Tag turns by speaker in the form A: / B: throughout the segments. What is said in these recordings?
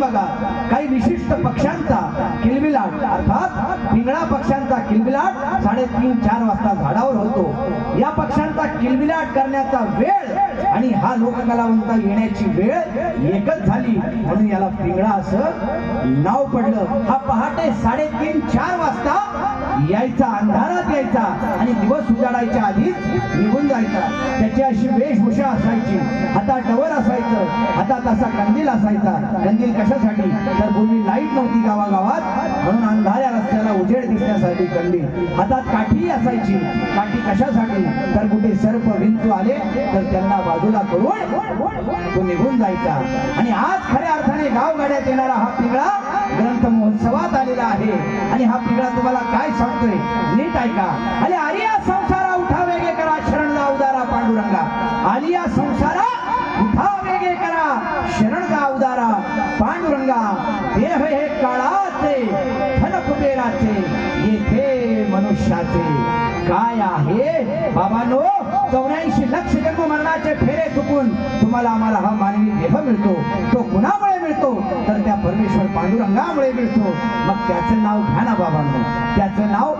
A: खेडेगावात बघा काही विशिष्ट पक्ष्यांचा किलबिलाट अर्थात पिंगळा पक्ष्यांचा किलबिलाट साडेतीन चार वाजता झाडावर होतो. या पक्ष्यांचा किलबिलाट करण्याचा वेळ आणि हा लोककलावंत येण्याची वेळ एकच झाली. म्हणून याला पिंगळा असं नाव पडलं. हा पहाटे साडेतीन चार वाजता यायचा अंधारात यायचा आणि दिवस उजाडायच्या आधीच निघून जायचा. त्याची अशी वेशभूषा असायची. हातात डवर असायचं. हातात असा कंदील असायचा. कंदील कशा कशासाठी? तर पूर्वी लाइट नव्हती गावागावात म्हणून अंधाऱ्या रस्त्याला उजेड दिसण्यासाठी कंदील हातात काठी असायची. काठी कशासाठी? तर कुठे सर्प विंचू आले तर त्यांना बाजूला करून तो निघून जायचा. आणि आज खऱ्या अर्थाने गावगाड्यात येणारा हा पिंगळा ग्रंथ महोत्सवात आलेला आहे. आणि हा पिंगळा तुम्हाला काय सांगतोय? नीट ऐका. अरे आलिया संसारा उठा करा शरण जा उदारा पांडुरंगा. आलिया संसारा उठा वेगे करा शरण जा उदारा पांडुरंगा देह हे काळाचे धन कुबेराचे येथे मनुष्याचे काय आहे बाबानो चौऱ्याऐंशी लक्ष जन्म मरणाचे फेरे चुकून तुम्हाला आम्हाला हा मानवी देह मिळतो तो कुणामुळे मिळतो तर त्या परमेश्वर पांडुरंगामुळे मिळतो मग त्याचं नाव घ्या ना बाबांनो त्याचं नाव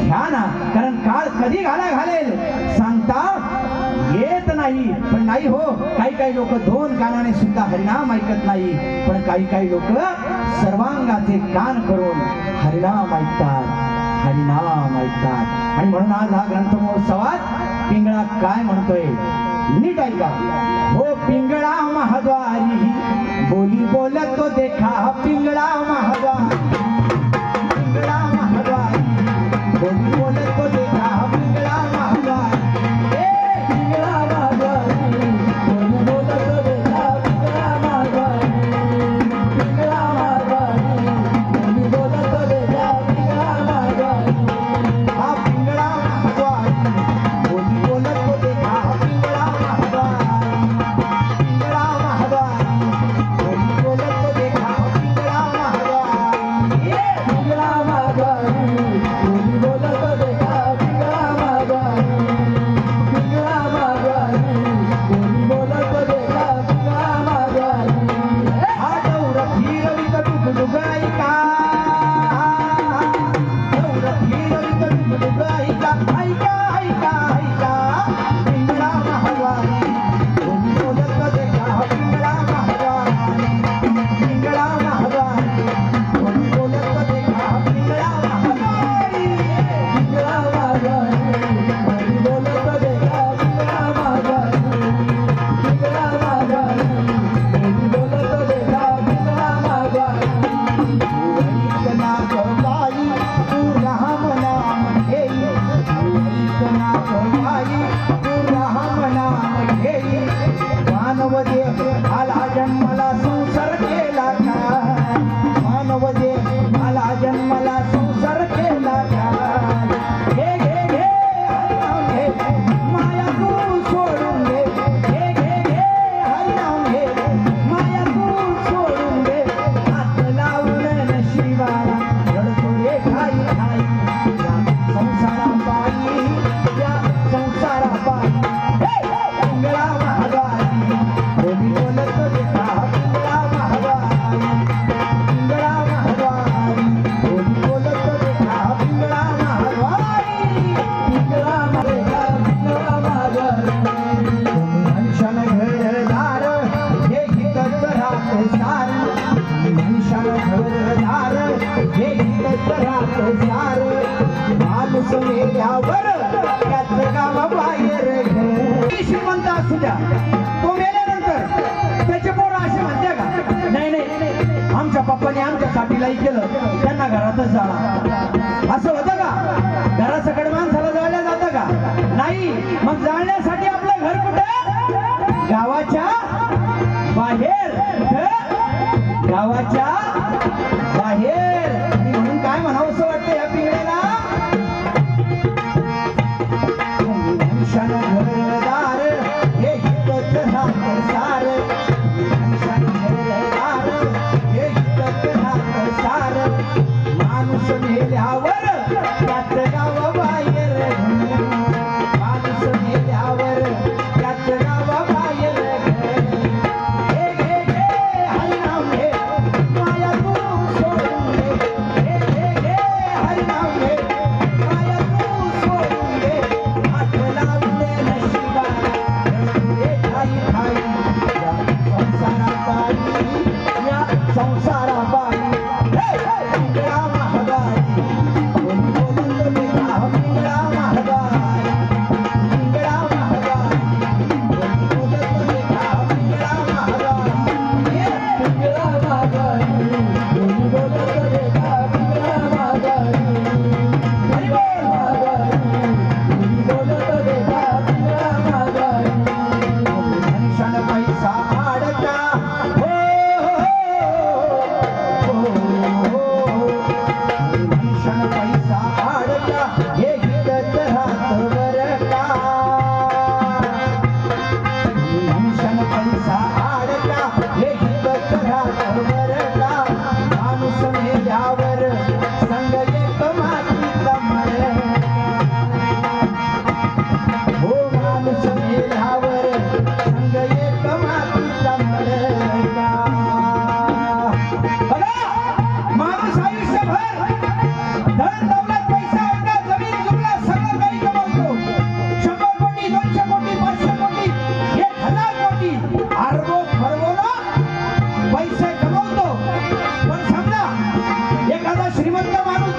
A: घ्या ना कारण काळ कधी घाला घालेल सांगता येत नाही. पण नाही हो काही काही लोक दोन कानाने सुद्धा हरिनाम ऐकत नाही. पण काही काही लोक सर्वांगाचे कान करून हरिनाम ऐकतात हरिनाम ऐकतात. आणि म्हणून आज हा ग्रंथ महोत्सवात पिंगळा काय म्हणतोय? नीट ऐका. हो पिंगळा महाद्वारी बोली बोलत तो देखा. पिंगळा महाद्वारी पिंगळा महाद्वारी बोली पाठीलाही केलं त्यांना घरातच जाणार असं होतं का? घरासकड माणसाला जळल्या जाता का? नाही मग जा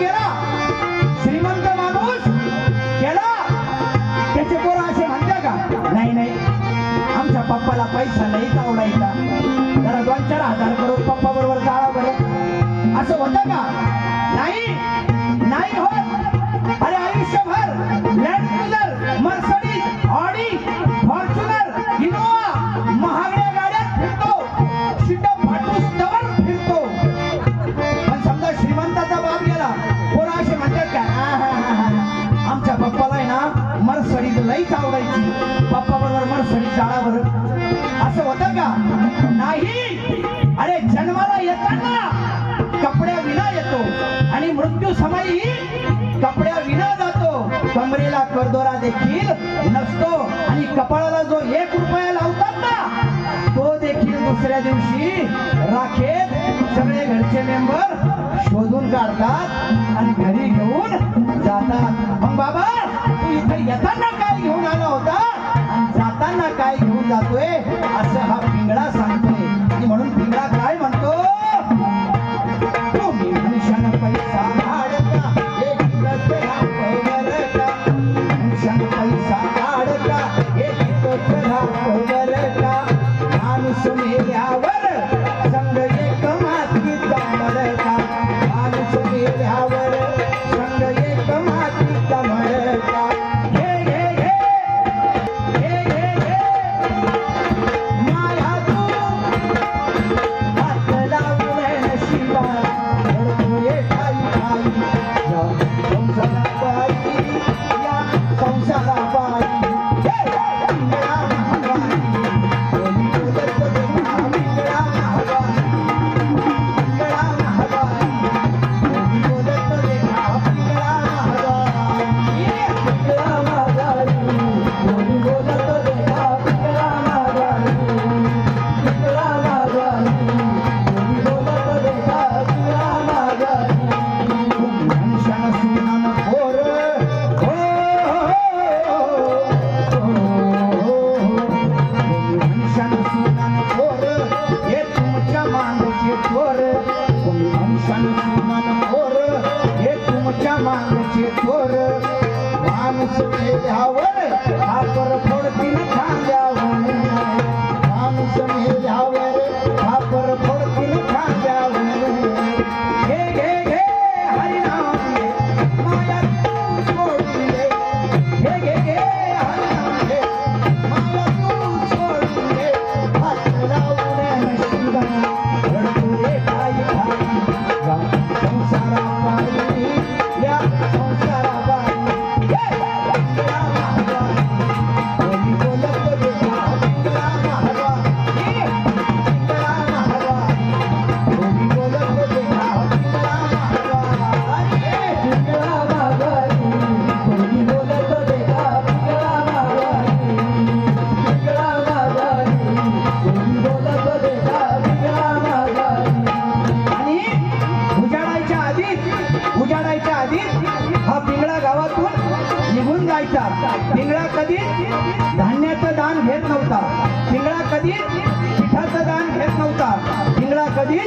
A: गेला श्रीमंत माणूस गेला त्याचे पोरं म्हणते का नाही नाही आमच्या पप्पाला पैसा नाही चावला इथं जरा दोन चार हजार करून पप्पा बरोबर जाळा बरं. असं होतं का? देखील नसतो. आणि कपाळाला जो एक रुपया लावतात ना तो देखील दुसऱ्या दिवशी राखेत सगळे घरचे मेंबर शोधून काढतात आणि घरी घेऊन जातात. मग बाबा तू इथे येताना काय घेऊन आला होता? जाताना काय घेऊन जातोय? असं हा थोर माणूस मेल्यावर खापर फोडतील खांद्यावर. माणूस मेल्यावर गावातून निघून जायचा. पिंगळा कधी धान्याचं दान घेत नव्हता. पिंगळा कधी पिठाचं दान घेत नव्हता. पिंगळा कधी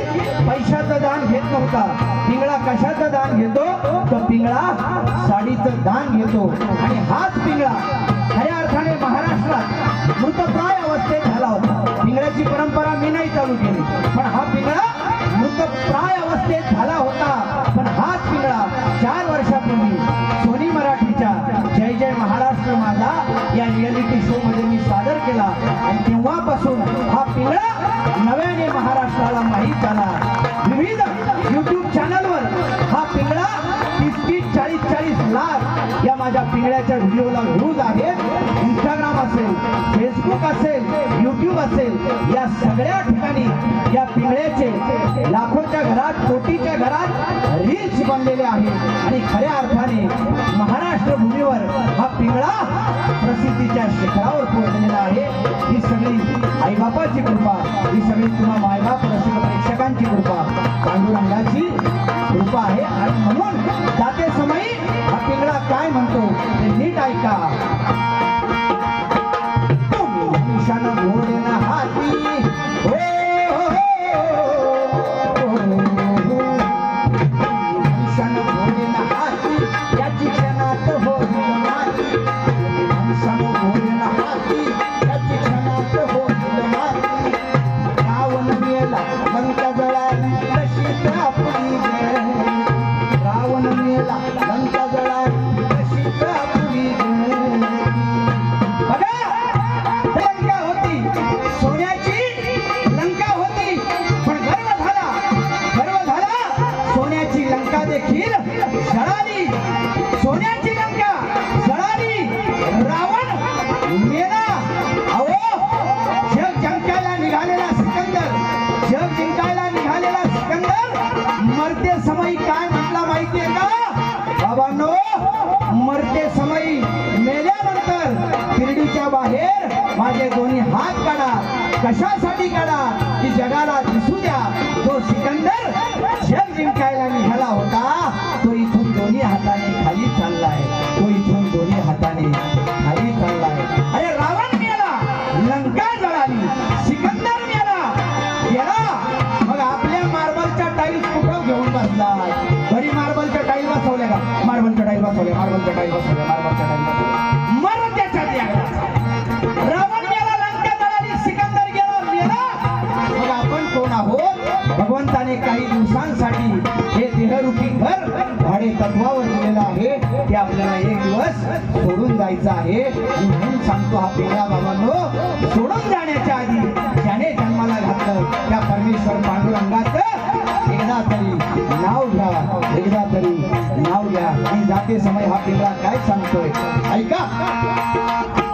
A: पैशाचं दान घेत नव्हता. पिंगळा कशाचं दान घेतो? तर पिंगळा साडीचं दान घेतो. आणि हाच पिंगळा खऱ्या अर्थाने महाराष्ट्रात मृतप्राय अवस्थेत झाला होता. पिंगळ्याची परंपरा मी नाही चालू केली. पण हा पिंगळा मृतप्राय अवस्थेत झाला होता. पण हाच पिंगळा चार वर्षापूर्वी फेसबुक असेल युट्यूब असेल या सगळ्या ठिकाणी या पिंगळ्याचे लाखोच्या घरात कोटीच्या घरात रील्स बनलेले आहेत. आणि खऱ्या अर्थाने महाराष्ट्र भूमीवर हा पिंगळा प्रसिद्धीच्या शिखरावर पोहोचलेला आहे. ही सगळी आईबापाची कृपा ही सगळी तुम्हाला कशासाठी काढा की जगाला दिसू द्या. तो सिकंदर जग जिंकायला निघाला होता. तो इथून दोन्ही हाताने खाली चाललाय. तो इथून दोन्ही हाताने सोडून जायचं आहे. म्हणून सांगतो हा पेढा बाबांनो सोडून जाण्याच्या आधी ज्याने जन्माला घातलं त्या परमेश्वर पांडुरंगाचं एकदा तरी नाव घ्या. एकदा तरी नाव घ्या. आणि जाते समय हा पेढा काय सांगतोय? ऐका.